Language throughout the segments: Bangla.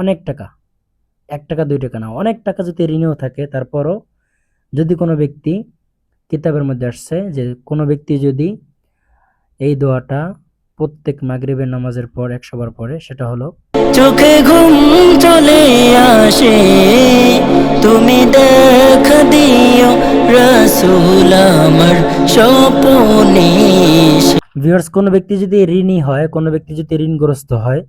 অনেক টাকা। এক টাকা দুই টাকা না অনেক টাকা যদি ঋণেও থাকে তারপরও যদি কোনো ব্যক্তি কিতাবের মধ্যে আসছে যে কোনো ব্যক্তি যদি এই দোয়াটা প্রত্যেক মাগরিবের নামাজের পর একশো বার পরে সেটা হলো চোখে ঘুম চলে আসে তুমি দেখা দিও রসুল আমার স্বপনে। ভিউয়ার্স কোনো ব্যক্তি যদি ঋণী হয় কোনো ব্যক্তি যদি ঋণগ্রস্ত হয়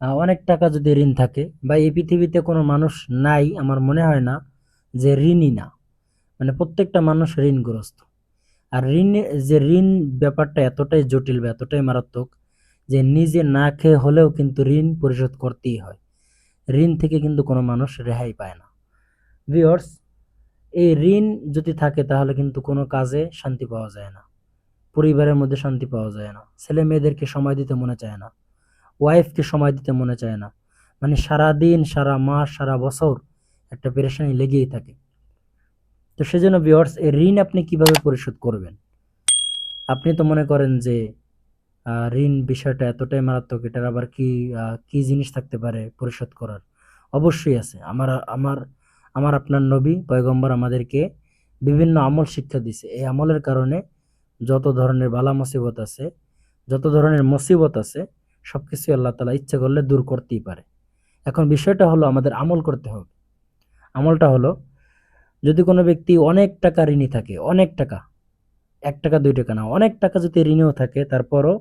অনেক টাকা যদি ঋণ থাকে, বা এই পৃথিবীতে কোনো মানুষ নাই, আমার মনে হয় না যে ঋণই না। মানে প্রত্যেকটা মানুষ ঋণগ্রস্ত। আর ঋণ, যে ঋণ ব্যাপারটা এতটাই জটিল বা এতটাই মারাত্মক যে নিজে না খেয়ে হলেও কিন্তু ঋণ পরিশোধ করতেই হয়। ঋণ থেকে কিন্তু কোনো মানুষ রেহাই পায় না। ভিউয়ার্স, এই ঋণ যদি থাকে তাহলে কিন্তু কোনো কাজে শান্তি পাওয়া যায় না। পরিবারের মধ্যে শান্তি পাওয়া যায় না। ছেলে মেয়েদেরকে সময় দিতে মনে চায় না। ওয়াইফকে সময় দিতে মনে চায় না। মানে সারা দিন সারা মাস, সারা বছর একটা পেরেশানি লেগেই থাকে। তো সেজন্য ভিওর্স এই ঋণ আপনি কীভাবে পরিশোধ করবেন? আপনি তো মনে করেন যে ঋণ বিষয়টা এতটাই মারাত্মক, এটার আবার কি কি জিনিস থাকতে পারে পরিশোধ করার? অবশ্যই আছে। আমার আমার আমার আপনার নবী, পয়গম্বর আমাদেরকে বিভিন্ন আমল শিক্ষা দিছে। এই আমলের কারণে যত ধরনের বালা মুসিবত আছে, যত ধরনের মুসিবত আছে সব কিছুই আল্লাহ তালা ইচ্ছা করলে দূর করতেই পারে। এখন বিষয়টা হলো আমাদের আমল করতে হবে। আমলটা হলো, যদি কোনো ব্যক্তি অনেক টাকা ঋণী থাকে, অনেক টাকা, এক টাকা, দুই টাকা না, অনেক টাকা যদি ঋণেও থাকে, তারপরও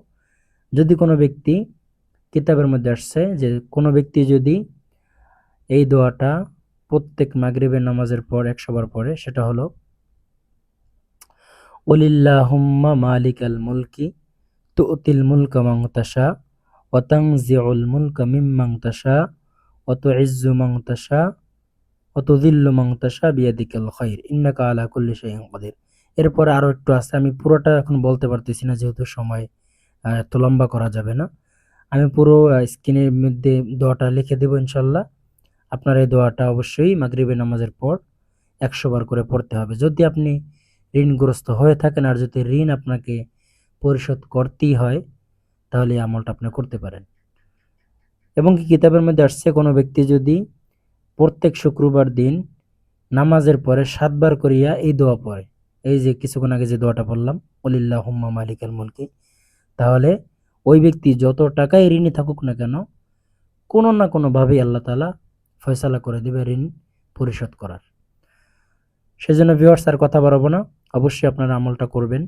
যদি কোনো ব্যক্তি কিতাবের মধ্যে আসছে যে কোনো ব্যক্তি যদি এই দোয়াটা প্রত্যেক মাগরিবের নামাজের পর একশো বার পরে, সেটা হলো, ওলিল্লাহুম্মা মালিকাল মুলকি তুতিল মুলকা মান তাশা। ওয়া তানজিউল মুলকা মিম্মান তাশা ওয়া তুইজ্জু মান তাশা ওয়া তুযিল্লু মান তাশা বিয়াদিকাল খাইর ইন্নাকা আলা কুল্লি শাইইন কাদির এরপরে আরও একটু আছে। আমি পুরোটা এখন বলতে পারতেছি না, যেহেতু সময় এত লম্বা করা যাবে না। আমি পুরো স্ক্রিনের মধ্যে দোয়াটা লিখে দেবো ইনশাল্লাহ আপনার এই দোয়াটা অবশ্যই মাগরিবের নামাজের পর একশো বার করে পড়তে হবে। যদি আপনি ঋণগ্রস্ত হয়ে থাকেন আর যদি ঋণ আপনাকে পরিশোধ করতেই হয় তাহলে এই আমলটা আপনি করতে পারেন। এবং কি কিতাবের মধ্যে আসছে, কোনো ব্যক্তি যদি প্রত্যেক শুক্রবার দিন নামাজের পরে সাতবার করিয়া এই দোয়া পড়ে, এই যে কিছুক্ষণ আগে যে দোয়াটা পড়লাম অলিল্লাহ হুম্মা মালিকাল মুলকি তাহলে ওই ব্যক্তি যত টাকাই ঋণী থাকুক না কেন, কোনো না কোনোভাবেই আল্লাহ তালা ফয়সালা করে দেবে ঋণ পরিশোধ করার। সেজন্য ভিওয়ার্স আর কথা বাড়াবো না। অবশ্যই আপনারা আমলটা করবেন।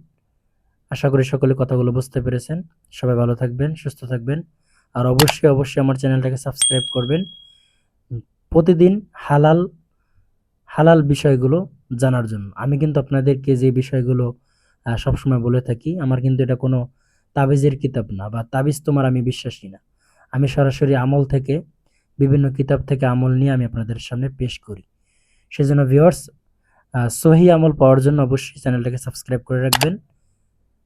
আশা করি সকলে কথাগুলো বুঝতে পেরেছেন। সবাই ভালো থাকবেন, সুস্থ থাকবেন। আর অবশ্যই অবশ্যই আমার চ্যানেলটাকে সাবস্ক্রাইব করবেন। প্রতিদিন হালাল হালাল বিষয়গুলো জানার জন্য। আমি কিন্তু আপনাদেরকে যে বিষয়গুলো সবসময় বলে থাকি, আমার কিন্তু এটা কোনো তাবিজের কিতাব না বা তাবিজ তোমার আমি বিশ্বাসী না। আমি সরাসরি আমল থেকে, বিভিন্ন কিতাব থেকে আমল নিয়ে আমি আপনাদের সামনে পেশ করি। সেজন্য ভিউয়ার্স সহি আমল পাওয়ার জন্য অবশ্যই চ্যানেলটাকে সাবস্ক্রাইব করে রাখবেন।